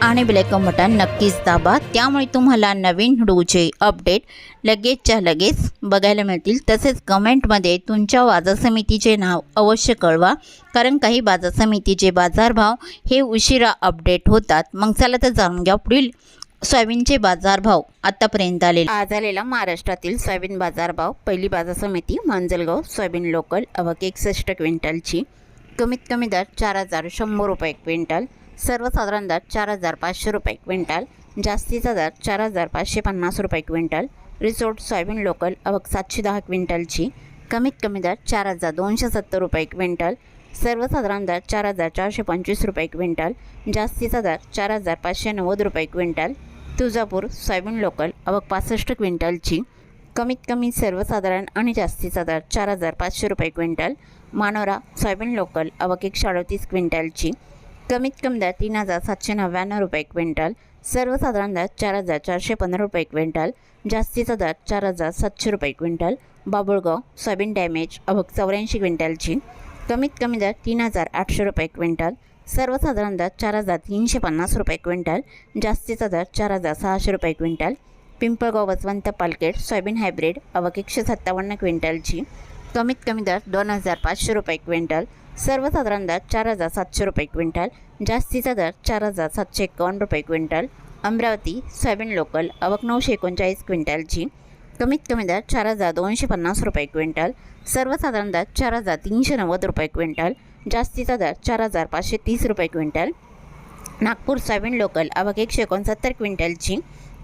आणि bell icon button नक्कीच दाबा. त्यामुळे तुम्हाला नवीन व्हिडिओचे अपडेट लगेचच्या लगेच बघायला मिळतील. तसेच कमेंटमध्ये तुमच्या बाजार समितीचे नाव अवश्य कळवा. कारण काही बाजार समितीचे बाजारभाव हे उशिरा अपडेट होतात. मग चला तर जाणून घ्या पुढील सोयाबीनचे बाजारभाव आतापर्यंत आले आज आलेला महाराष्ट्रातील सोयाबीन बाजारभाव. पहिली बाजार समिती मांजलगाव सोयाबीन लोकल अवक एकसष्ट क्विंटलची. कमीत कमी दर चार हजार शंभर रुपये क्विंटल. सर्वसाधारण दर चार हजार पाचशे रुपये क्विंटल जास्तीचा दर चार हजार पाचशे पन्नास रुपये क्विंटल रिसोर्ट सोयाबीन लोकल अवक सातशे दहा क्विंटलची. कमीत कमी दर चार हजार दोनशे सत्तर रुपये क्विंटल सर्वसाधारण दर चार हजार चारशे पंचवीस रुपये क्विंटल जास्तीचा दर चार हजार पाचशे नव्वद रुपये क्विंटल तुळजापूर सोयाबीन लोकल अवक पासष्ट क्विंटलची. कमीत कमी सर्वसाधारण आणि जास्तीचा दर चार हजार पाचशे रुपये क्विंटल मानोरा सोयाबीन लोकल अवक एकशे अडतीस क्विंटलची. कमीत कमी दर तीन हजार सातशे नव्याण्णव रुपये क्विंटल सर्वसाधारण दर चार हजार चारशे पंधरा रुपये क्विंटल जास्तीचा दर चार हजार सातशे रुपये क्विंटल बाबुळगाव सोयाबीन डॅमेज अवक चौऱ्याऐंशी क्विंटलची कमीत कमी दर तीन हजार आठशे रुपये क्विंटल सर्वसाधारण दर चार हजार तीनशे पन्नास रुपये क्विंटल जास्तीचा दर चार हजार सहाशे रुपये क्विंटल पिंपळगाव वसवंत पालकेट सोयाबीन हायब्रिड अवक एकशे सत्तावन्न क्विंटलची कमीत कमी दर दोन हजार पाचशे रुपये क्विंटल सर्वसाधारण दर चार हजार सातशे रुपये क्विंटल जास्तीचा दर चार हजार सातशे एकावन्न रुपये क्विंटल अमरावती सोयाबीन लोकल अवक नऊशे एकोणचाळीस क्विंटलची कमीत कमी दर चार हजार दोनशे पन्नास रुपये क्विंटल सर्वसाधारण दर चार हजार तीनशे नव्वद रुपये क्विंटल जास्तीचा दर चार हजार पाचशे तीस रुपये क्विंटल नागपूर सोयाबीन लोकल अवक एकशे एकोणसत्तर क्विंटलची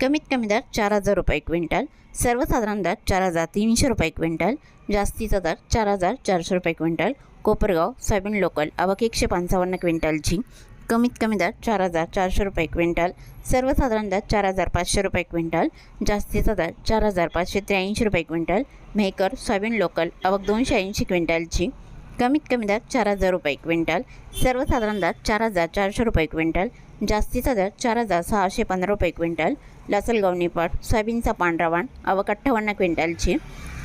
कमीत कमी दर चार हजार रुपये क्विंटल सर्वसाधारण दर चार हजार तीनशे रुपये क्विंटल जास्तीचा दर चार हजार चारशे रुपये क्विंटल कोपरगाव सोयाबीन लोकल अवक एकशे पंचावन्न क्विंटलची कमीत कमी दर चार हजार चारशे रुपये क्विंटल सर्वसाधारण दर चार हजार पाचशे रुपये क्विंटल जास्तीचा दर चार हजार पाचशे त्र्याऐंशी रुपये क्विंटल मेहकर सोयाबीन लोकल अवक दोनशे ऐंशी क्विंटलची कमीत कमी दर चार हजार रुपये क्विंटल सर्वसाधारण दर चार हजार चारशे रुपये क्विंटल जास्तीचा दर चार हजार सहाशे पंधरा रुपये क्विंटल लासलगाव निपाट सोयाबीनचा पांढरावाण अवक अठ्ठावन्न क्विंटलची.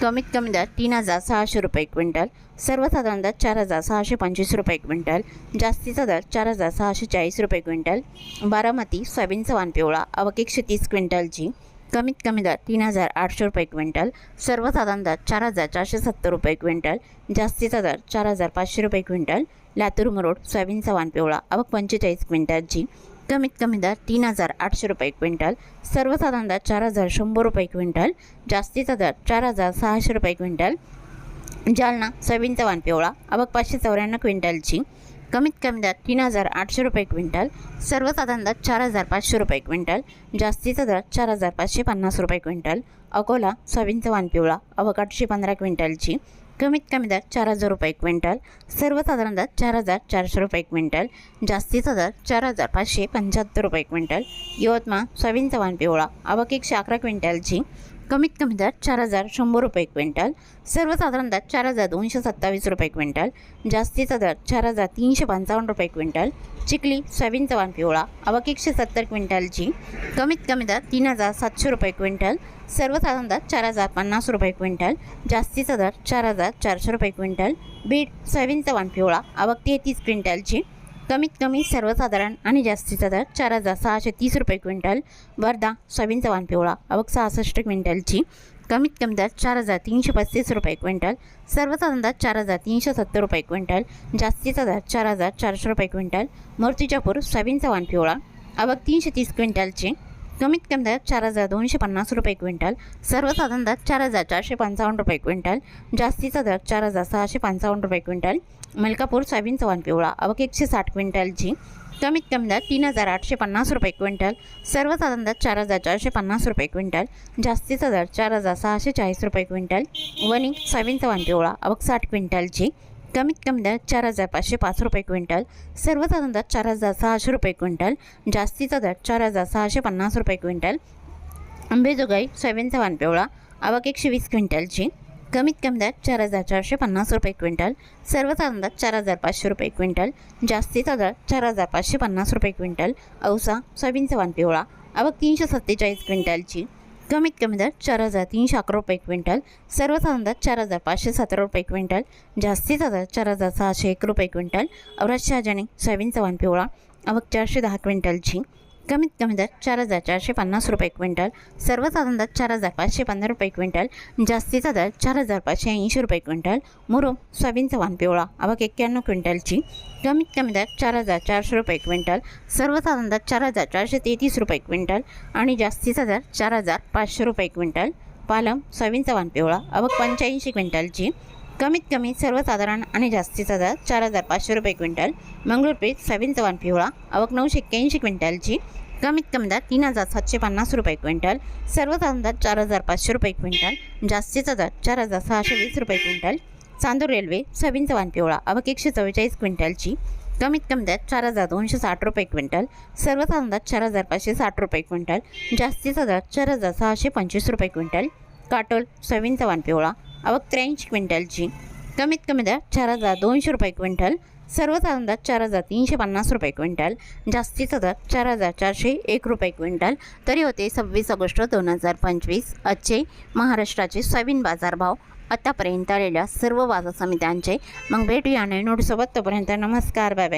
कमीत कमी दर तीन हजार सहाशे रुपये क्विंटल. सर्वसाधारण दर चार हजार सहाशे पंचवीस रुपये क्विंटल. जास्तीचा दर चार हजार सहाशे चाळीस रुपये क्विंटल. बारामती सोयाबीनचा वाण पिवळा अवक एकशे तीस क्विंटलची. कमीत कमी दर तीन हजार आठशे रुपये क्विंटल. सर्वसाधारण दर चार हजार चारशे सत्तर रुपये क्विंटल. जास्तीचा दर चार हजार पाचशे रुपये क्विंटल. लातूर मरोड सोयाबीनचा वाण पिवळा अवक पंचेचाळीस क्विंटलची. कमीत कमी दर तीन हजार आठशे रुपये क्विंटल सर्वसाधारण दर चार हजार शंभर रुपये क्विंटल जास्तीचा दर चार हजार सहाशे रुपये क्विंटल जालना सोयाबीनचा वाण पिवळा अबक पाचशे चौऱ्याण्णव क्विंटलची कमीत कमी दर तीन हजार आठशे रुपये क्विंटल सर्वसाधारण दर चार हजार पाचशे रुपये क्विंटल जास्तीचा दर चार हजार पाचशे पन्नास रुपये क्विंटल अकोला सोयाबीनचा वाण पिवळा अबक आठशे पंधरा क्विंटलची कमीत कमी दर चार हजार रुपये क्विंटल सर्वसाधारण दर चार हजार चारशे रुपये क्विंटल जास्तीचा दर चार हजार पाचशे पंच्याहत्तर रुपये क्विंटल. यवतमाळ सोयाबीन चव्हाण पिवळा अवक एकशे अकरा क्विंटलची. कमीत कमी दर चार हजार शंभर रुपये क्विंटल. सर्वसाधारण दर चार हजार दोनशे सत्तावीस रुपये क्विंटल. जास्तीचा दर चार हजार तीनशे पंचावन्न रुपये क्विंटल. चिखली सोयाबीनचा वाण पिवळा. अवक एकशे सत्तर क्विंटलची. कमीत कमी दर तीन हजार सातशे रुपये क्विंटल. सर्वसाधारण दर चार हजार पन्नास रुपये क्विंटल. जास्तीचा दर चार हजार चारशे रुपये क्विंटल. बीड सोयाबीनचा वाण पिवळा. अवक तेहतीस क्विंटलची. कमीत कमी सर्वसाधारण आणि जास्तीचा दर चार हजार सहाशे तीस रुपये क्विंटल वर्धा सोयाबीनचा वाण पिवळा अवक सहासष्ट क्विंटलची. कमीत कमी दर चार हजार तीनशे पस्तीस रुपये क्विंटल सर्वसाधारण दर चार हजार तीनशे सत्तर रुपये क्विंटल जास्तीचा दर चार हजार चारशे रुपये क्विंटल मूर्तिजापूर सोयाबीनचा वाण पिवळा अवक तीनशे तीस क्विंटलची. कमीत कमी दर चार हजार दोनशे पन्नास रुपये क्विंटल सर्वसाधारण दरात चार हजार चारशे पंचावन्न रुपये क्विंटल जास्तीचा दर चार हजार सहाशे पंचावन्न रुपये क्विंटल मलकापूर सोयाबीन वाण पिवळा अवक एकशे साठ क्विंटलची कमीत कमी दर तीन हजार आठशे पन्नास रुपये क्विंटल सर्वसाधारण दर चार हजार चारशे पन्नास रुपये क्विंटल जास्तीचा दर चार हजार सहाशे चाळीस रुपये क्विंटल वणी सोयाबीन वाण पिवळा अवक साठ क्विंटलची कमीत कमी दर चार हजार पाचशे पाच रुपये क्विंटल सर्वसाधारण दर चार हजार सहाशे रुपये क्विंटल जास्तीचा दर चार हजार सहाशे पन्नास रुपये क्विंटल अंबेजोगाई सोयाबीनचा वानपिवळा आवक एकशे वीस क्विंटलची कमीत कमी दर चार हजार चारशे पन्नास रुपये क्विंटल सर्वसाधारण दर चार हजार पाचशे रुपये क्विंटल जास्तीचा दर चार हजार पाचशे पन्नास रुपये क्विंटल औसा सोयाबीनचा वान पिवळा आवक तीनशे सत्तेचाळीस क्विंटलची कमीत कमी दर चार हजार तीनशे अकरा रुपये क्विंटल सर्वसाधारण दर चार हजार पाचशे सतरा रुपये क्विंटल जास्तीचा दर चार हजार सहाशे एक रुपये क्विंटल औरत शहाजाने सोयाबीन चव्हाण पिवळा आवक चारशे दहा क्विंटलची. कमीत कमी दर म्हणजे चार हजार चारशे पन्नास रुपये क्विंटल सर्वसाधारण दर चार हजार पाचशे पंधरा रुपये क्विंटल जास्तीचा दर चार हजार पाचशे ऐंशी रुपये क्विंटल मुरुम सोयाबीनचा वाण पिवळा अवघ एक्क्याण्णव क्विंटलची. कमीत कमी दर चार हजार चारशे रुपये क्विंटल सर्वसाधारण दर चार हजार चारशे तेहतीस रुपये क्विंटल आणि जास्तीचा दर चार हजार पाचशे रुपये क्विंटल पालम सोयाबीनचा वाण पिवळा अवघ पंच्याऐंशी क्विंटलची. कमीत कमी सर्वसाधारण आणि जास्तीचा दर चार हजार पाचशे रुपये क्विंटल मंगळूर पीठ सोयाबीनचा वाण पिवळा आवक नऊशे एक्क्याऐंशी क्विंटलची कमीत कमी दर तीन हजार सातशे पन्नास रुपये क्विंटल सर्वसाधारण दर चार हजार पाचशे रुपये क्विंटल जास्तीचा दर चार हजार सहाशे वीस रुपये क्विंटल चांदूर रेल्वे सोयाबीनचा वाण पिवळा आवक एकशे चव्वेचाळीस क्विंटलची कमीत कमी दर चार हजार दोनशे साठ रुपये क्विंटल सर्वसाधारण दर चार हजार पाचशे साठ रुपये क्विंटल जास्तीचा दर चार हजार सहाशे पंचवीस रुपये क्विंटल काटोल सोयाबीनचा वाण पिवळा आवक त्र्याऐंशी क्विंटलची. कमीत कमी दर चार हजार दोनशे रुपये क्विंटल. सर्वसाधारण दर चार हजार तीनशे पन्नास रुपये क्विंटल. जास्तीचा दर चार हजार चारशे एक रुपये क्विंटल. तरी होते सव्वीस ऑगस्ट दोन हजार पंचवीस. आजचे महाराष्ट्राचे सोयाबीन बाजारभाव आतापर्यंत आलेल्या सर्व बाजार समित्यांचे. मग भेटूया नोटसोबत तोपर्यंत नमस्कार. Bye bye.